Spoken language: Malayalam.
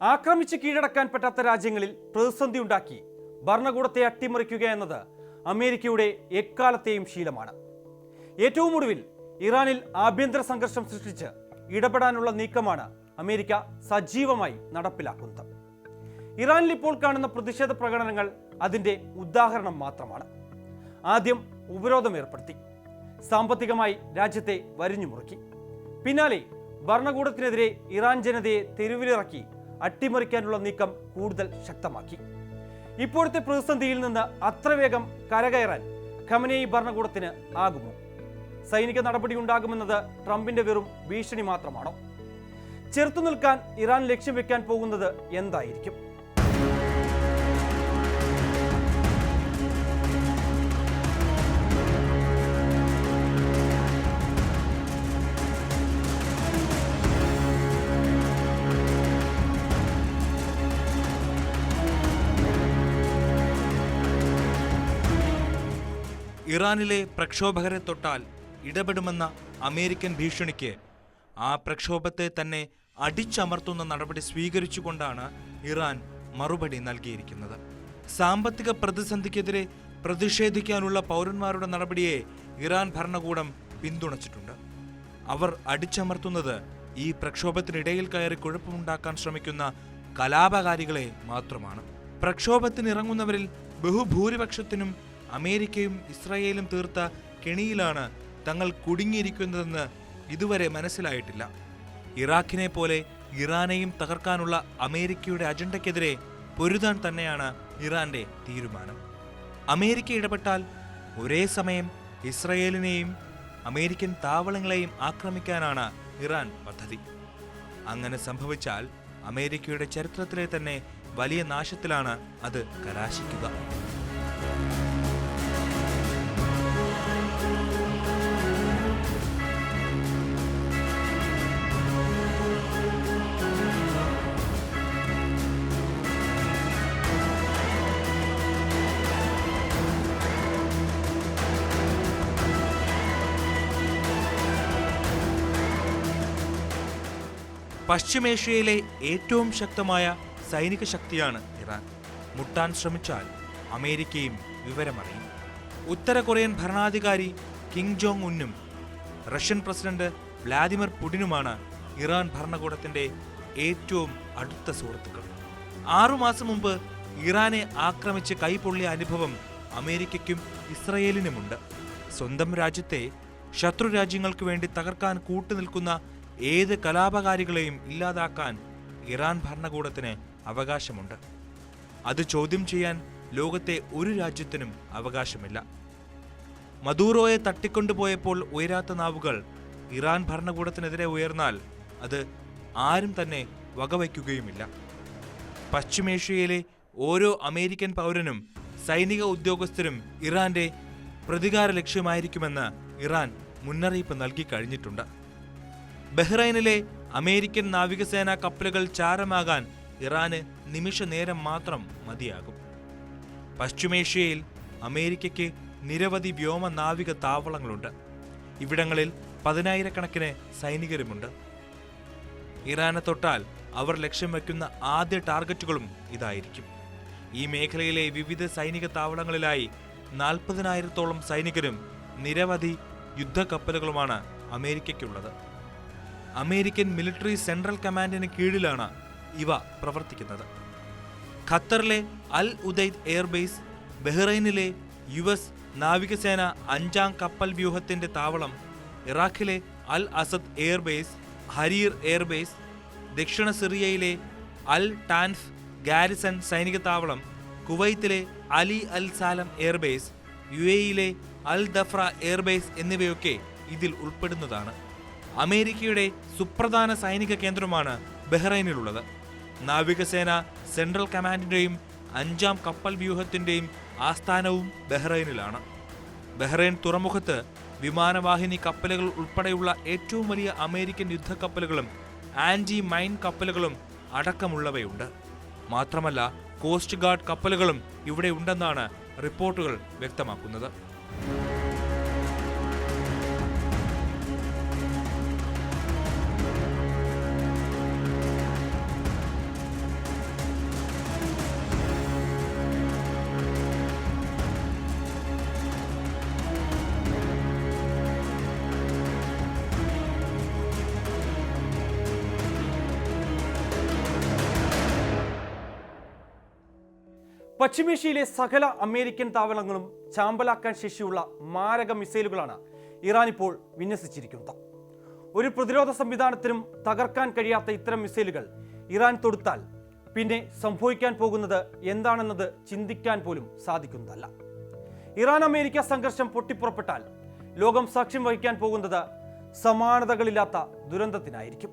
ആക്രമിച്ച് കീഴടക്കാൻ പറ്റാത്ത രാജ്യങ്ങളിൽ പ്രതിസന്ധി ഉണ്ടാക്കി ഭരണകൂടത്തെ അട്ടിമറിക്കുക എന്നത് അമേരിക്കയുടെ എക്കാലത്തെയും ശീലമാണ്. ഏറ്റവും ഒടുവിൽ ഇറാനിൽ ആഭ്യന്തര സംഘർഷം സൃഷ്ടിച്ച് ഇടപെടാനുള്ള നീക്കമാണ് അമേരിക്ക സജീവമായി നടപ്പിലാക്കുന്നത്. ഇറാനിൽ ഇപ്പോൾ കാണുന്ന പ്രതിഷേധ പ്രകടനങ്ങൾ അതിന്റെ ഉദാഹരണം മാത്രമാണ്. ആദ്യം ഉപരോധം ഏർപ്പെടുത്തി സാമ്പത്തികമായി രാജ്യത്തെ വരിഞ്ഞു മുറുക്കി പിന്നാലെ ഭരണകൂടത്തിനെതിരെ ഇറാൻ ജനതയെ തെരുവിലിറക്കി അട്ടിമറിക്കാനുള്ള നീക്കം കൂടുതൽ ശക്തമാക്കി. ഇപ്പോഴത്തെ പ്രതിസന്ധിയിൽ നിന്ന് അത്ര വേഗം കരകയറാൻ ഖമനേയി ഭരണകൂടത്തിന് ആകുമോ? സൈനിക നടപടി ഉണ്ടാകുമെന്നത് ട്രംപിന്റെ വെറും ഭീഷണി മാത്രമാണോ? ചെറുത്തു നിൽക്കാൻ ഇറാൻ ലക്ഷ്യം വെക്കാൻ പോകുന്നത് എന്തായിരിക്കും? ഇറാനിലെ പ്രക്ഷോഭകരെ തൊട്ടാൽ ഇടപെടുമെന്ന അമേരിക്കൻ ഭീഷണിക്ക് ആ പ്രക്ഷോഭത്തെ തന്നെ അടിച്ചമർത്തുന്ന നടപടി സ്വീകരിച്ചുകൊണ്ടാണ് ഇറാൻ മറുപടി നൽകിയിരിക്കുന്നത്. സാമ്പത്തിക പ്രതിസന്ധിക്കെതിരെ പ്രതിഷേധിക്കാനുള്ള പൗരന്മാരുടെ നടപടിയെ ഇറാൻ ഭരണകൂടം പിന്തുണച്ചിട്ടുണ്ട്. അവർ അടിച്ചമർത്തുന്നത് ഈ പ്രക്ഷോഭത്തിനിടയിൽ കയറി കുഴപ്പമുണ്ടാക്കാൻ ശ്രമിക്കുന്ന കലാപകാരികളെ മാത്രമാണ്. പ്രക്ഷോഭത്തിനിറങ്ങുന്നവരിൽ ബഹുഭൂരിപക്ഷത്തിനും അമേരിക്കയും ഇസ്രായേലും തീർത്ത കെണിയിലാണ് തങ്ങൾ കുടുങ്ങിയിരിക്കുന്നതെന്ന് ഇതുവരെ മനസ്സിലായിട്ടില്ല. ഇറാഖിനെ പോലെ ഇറാനെയും തകർക്കാനുള്ള അമേരിക്കയുടെ അജണ്ടയ്ക്കെതിരെ പൊരുതാൻ തന്നെയാണ് ഇറാന്റെ തീരുമാനം. അമേരിക്ക ഇടപെട്ടാൽ ഒരേ സമയം ഇസ്രയേലിനെയും അമേരിക്കൻ താവളങ്ങളെയും ആക്രമിക്കാനാണ് ഇറാൻ പദ്ധതി. അങ്ങനെ സംഭവിച്ചാൽ അമേരിക്കയുടെ ചരിത്രത്തിലെ തന്നെ വലിയ നാശത്തിലാണ് അത് കലാശിക്കുക. പശ്ചിമേഷ്യയിലെ ഏറ്റവും ശക്തമായ സൈനിക ശക്തിയാണ് ഇറാൻ. മുട്ടാൻ ശ്രമിച്ചാൽ അമേരിക്കയും വിവരമറിയും. ഉത്തര കൊറിയൻ ഭരണാധികാരി കിം ജോങ് ഉന്നും റഷ്യൻ പ്രസിഡന്റ് വ്ലാദിമിർ പുടിനുമാണ് ഇറാൻ ഭരണകൂടത്തിന്റെ ഏറ്റവും അടുത്ത സുഹൃത്തുക്കൾ. ആറുമാസം മുമ്പ് ഇറാനെ ആക്രമിച്ച് കൈപൊള്ളിയ അനുഭവം അമേരിക്കയ്ക്കും ഇസ്രയേലിനുമുണ്ട്. സ്വന്തം രാജ്യത്തെ ശത്രു രാജ്യങ്ങൾക്ക് വേണ്ടി തകർക്കാൻ കൂട്ടുനിൽക്കുന്ന ഏത് കലാപകാരികളെയും ഇല്ലാതാക്കാൻ ഇറാൻ ഭരണകൂടത്തിന് അവകാശമുണ്ട്. അത് ചോദ്യം ചെയ്യാൻ ലോകത്തെ ഒരു രാജ്യത്തിനും അവകാശമില്ല. മദൂറോയെ തട്ടിക്കൊണ്ടുപോയപ്പോൾ ഉയരാത്ത നാവുകൾ ഇറാൻ ഭരണകൂടത്തിനെതിരെ ഉയർന്നാൽ അത് ആരും തന്നെ വകവയ്ക്കുകയുമില്ല. പശ്ചിമേഷ്യയിലെ ഓരോ അമേരിക്കൻ പൗരനും സൈനിക ഉദ്യോഗസ്ഥരും ഇറാന്റെ പ്രതികാര ലക്ഷ്യമായിരിക്കുമെന്ന് ഇറാൻ മുന്നറിയിപ്പ് നൽകി കഴിഞ്ഞിട്ടുണ്ട്. ബഹ്റൈനിലെ അമേരിക്കൻ നാവികസേനാ കപ്പലുകൾ ചാരമാകാൻ ഇറാന് നിമിഷ നേരം മാത്രം മതിയാകും. പശ്ചിമേഷ്യയിൽ അമേരിക്കയ്ക്ക് നിരവധി വ്യോമ നാവിക താവളങ്ങളുണ്ട്. ഇവിടങ്ങളിൽ പതിനായിരക്കണക്കിന് സൈനികരുമുണ്ട്. ഇറാനെ തൊട്ടാൽ അവർ ലക്ഷ്യം വയ്ക്കുന്ന ആദ്യ ടാർഗറ്റുകളും ഇതായിരിക്കും. ഈ മേഖലയിലെ വിവിധ സൈനിക താവളങ്ങളിലായി നാൽപ്പതിനായിരത്തോളം സൈനികരും നിരവധി യുദ്ധക്കപ്പലുകളുമാണ് അമേരിക്കയ്ക്കുള്ളത്. അമേരിക്കൻ മിലിറ്ററി സെൻട്രൽ കമാൻഡിന് കീഴിലാണ് ഇവ പ്രവർത്തിക്കുന്നത്. ഖത്തറിലെ അൽ ഉദൈദ് എയർബേസ് ബഹ്റൈനിലെ യു എസ് നാവികസേന അഞ്ചാം കപ്പൽ വ്യൂഹത്തിന്റെ താവളം ഇറാഖിലെ al Asad airbase Harir airbase ദക്ഷിണ സിറിയയിലെ അൽ ടാൻഫ് ഗാരിസൺ സൈനിക താവളം കുവൈത്തിലെ Ali al Salem airbase U എയിലെ അൽ ദഫ്ര എയർബേസ് എന്നിവയൊക്കെ ഇതിൽ ഉൾപ്പെടുന്നതാണ്. അമേരിക്കയുടെ സുപ്രധാന സൈനിക കേന്ദ്രമാണ് ബഹ്റൈനിലുള്ളത്. നാവികസേന സെൻട്രൽ കമാൻഡിന്റെയും അഞ്ചാം കപ്പൽ വ്യൂഹത്തിന്റെയും ആസ്ഥാനവും ബഹ്റൈനിലാണ്. ബഹ്റൈൻ തുറമുഖത്ത് വിമാനവാഹിനി കപ്പലുകൾ ഉൾപ്പെടെയുള്ള ഏറ്റവും വലിയ അമേരിക്കൻ യുദ്ധക്കപ്പലുകളും ആന്റി മൈൻ കപ്പലുകളും അടക്കമുള്ളവയുണ്ട്. മാത്രമല്ല കോസ്റ്റ് ഗാർഡ് കപ്പലുകളും ഇവിടെ ഉണ്ടെന്നാണ് റിപ്പോർട്ടുകൾ വ്യക്തമാക്കുന്നത്. പശ്ചിമേഷ്യയിലെ സകല അമേരിക്കൻ താവളങ്ങളും ചാമ്പലാക്കാൻ ശേഷിയുള്ള മാരക മിസൈലുകളാണ് ഇറാൻ ഇപ്പോൾ വിന്യസിച്ചിരിക്കുന്നത്. ഒരു പ്രതിരോധ സംവിധാനത്തിനും തകർക്കാൻ കഴിയാത്ത ഇത്തരം മിസൈലുകൾ ഇറാൻ തൊടുത്താൽ പിന്നെ സംഭവിക്കാൻ പോകുന്നത് എന്താണെന്നത് ചിന്തിക്കാൻ പോലും സാധിക്കുന്നതല്ല. ഇറാൻ അമേരിക്ക സംഘർഷം പൊട്ടിപ്പുറപ്പെട്ടാൽ ലോകം സാക്ഷ്യം വഹിക്കാൻ പോകുന്നത് സമാനതകളില്ലാത്ത ദുരന്തത്തിനായിരിക്കും.